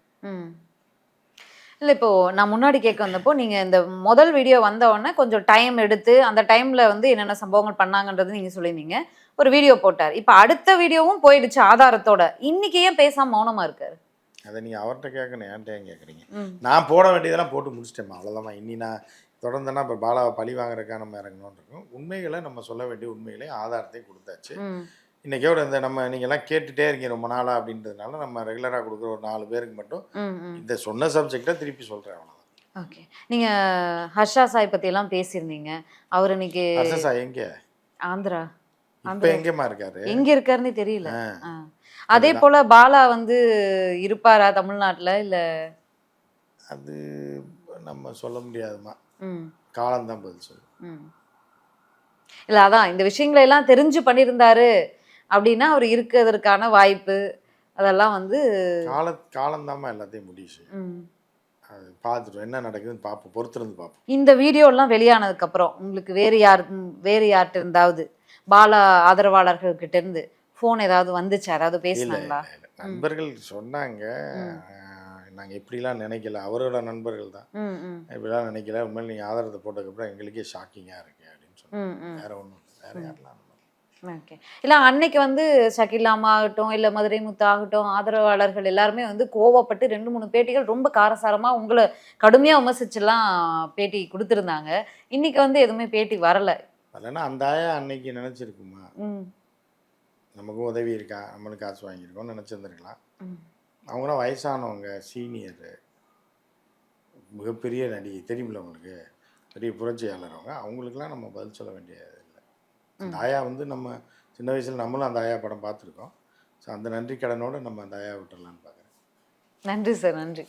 இல்லை இப்போ நான் முன்னாடி கேட்க வந்தப்போ நீங்க இந்த முதல் வீடியோ வந்த உடனே கொஞ்சம் டைம் எடுத்து அந்த டைம்ல வந்து என்னென்ன சம்பவங்கள் பண்ணாங்கன்றது நீங்க சொல்லியிருந்தீங்க. ஒரு வீடியோ போட்டார். இப்போ அடுத்த வீடியோவும் போயிடுச்சு ஆதாரத்தோட. இன்னைக்கு ஏன் பேசாம மௌனமா இருக்காரு? அதை நீங்கள் அவர்கிட்ட கேட்கணும். என்கிட்ட ஏன் கேட்குறீங்க? நான் போட வேண்டியதெல்லாம் போட்டு முடிச்சிட்டேம்மா. அவ்வளோதான் இனி நான் தொடர்ந்தேன்னா இப்போ பாலாவை பழி வாங்குறதுக்கா நம்ம இறங்கணும்னு இருக்கும். உண்மைகளை நம்ம சொல்ல வேண்டிய உண்மைகளை ஆதாரத்தை கொடுத்தாச்சு. ம். இன்றைக்கோட இந்த நம்ம நீங்கள்லாம் கேட்டுகிட்டே இருக்கீங்க ரொம்ப நாளாக அப்படின்றதுனால நம்ம ரெகுலராக கொடுக்குற ஒரு நாலு பேருக்கு மட்டும் இந்த சொன்ன சப்ஜெக்டை திருப்பி சொல்கிறேன் அவ்வளோதான் ஓகே. நீங்க ஹர்ஷா சாய் பத்தி எல்லாம் பேசியிருந்தீங்க. அவர் இன்னைக்கு அர்சசா எங்கே? ஆந்திரா. இப்போ எங்கேம்மா இருக்காரு? எங்க இருக்காருன்னு தெரியல. அதே போல பாலா வந்து இருப்பாரா தமிழ்நாட்டுல இல்ல? அது நம்ம சொல்ல முடியாதுமா ம். காலம்தான் பதில் சொல்லும். இல்ல அதான் இந்த விஷயங்களை எல்லாம் தெரிஞ்சு பண்ணியிருந்தாரு அப்படின்னா அவர் இருக்கிறதுக்கான வாய்ப்பு அதெல்லாம் வந்து கால காலம்தாம்மா எல்லாத்தையும் முடிவு செய்யும். ம். அது பார்த்துட்டு என்ன நடக்குதுன்னு பார்ப்போம் பொறுத்திருந்து பார்ப்போம். இந்த வீடியோலாம் வெளியானதுக்கு அப்புறம் உங்களுக்கு வேறு யார் வேறு யார்கிட்ட இருந்தாவது பாலா ஆதரவாளர்கள் கிட்ட இருந்து ஃபோன் ஏதாவது வந்துச்சா? ஏதாவது பேசுனாங்களா? நண்பர்கள் சொன்னாங்க. நாங்கள் இப்படிலாம் நினைக்கல. அவரோட நண்பர்கள் தான். இப்படிலாம் நினைக்கல. உண்மையில் நீங்கள் ஆதாரத்தை போட்டதுக்கப்புறம் எங்களுக்கே ஷாக்கிங்காக இருக்கு அப்படின்னு சொன்னாங்க வேற ஒன்றும் வேற யாரெல்லாம் ஓகே இல்லை அன்னைக்கு வந்து ஷகிலாமா ஆகட்டும் இல்லை மதுரை முத்து ஆகட்டும் ஆதரவாளர்கள் எல்லாருமே வந்து கோவப்பட்டு ரெண்டு மூணு பேட்டிகள் ரொம்ப காரசாரமாக உங்களை கடுமையாக விமர்சிச்சுலாம் பேட்டி கொடுத்துருந்தாங்க. இன்னைக்கு வந்து எதுவுமே பேட்டி வரல. இல்லைன்னா அந்த ஆயா அன்னைக்கு நினச்சிருக்குமா? ம். நமக்கும் உதவி இருக்கா? நம்மளுக்கு காசு வாங்கியிருக்கோம்னு நினச்சிருந்துருக்கலாம். ம். அவங்களாம் வயசானவங்க சீனியரு மிகப்பெரிய நடிகை தெரியுமில்ல உங்களுக்கு? பெரிய புரட்சியாளர் அவங்க. அவங்களுக்குலாம் நம்ம பதில் சொல்ல வேண்டியது இல்லை அந்த ஆயா வந்து நம்ம சின்ன வயசில் நம்மளும் அந்த ஆயா படம் பார்த்துருக்கோம். ஸோ அந்த நன்றி கடனோடு நம்ம அந்த ஆயா விட்டுறலான்னு பார்க்குறேன். நன்றி சார் நன்றி.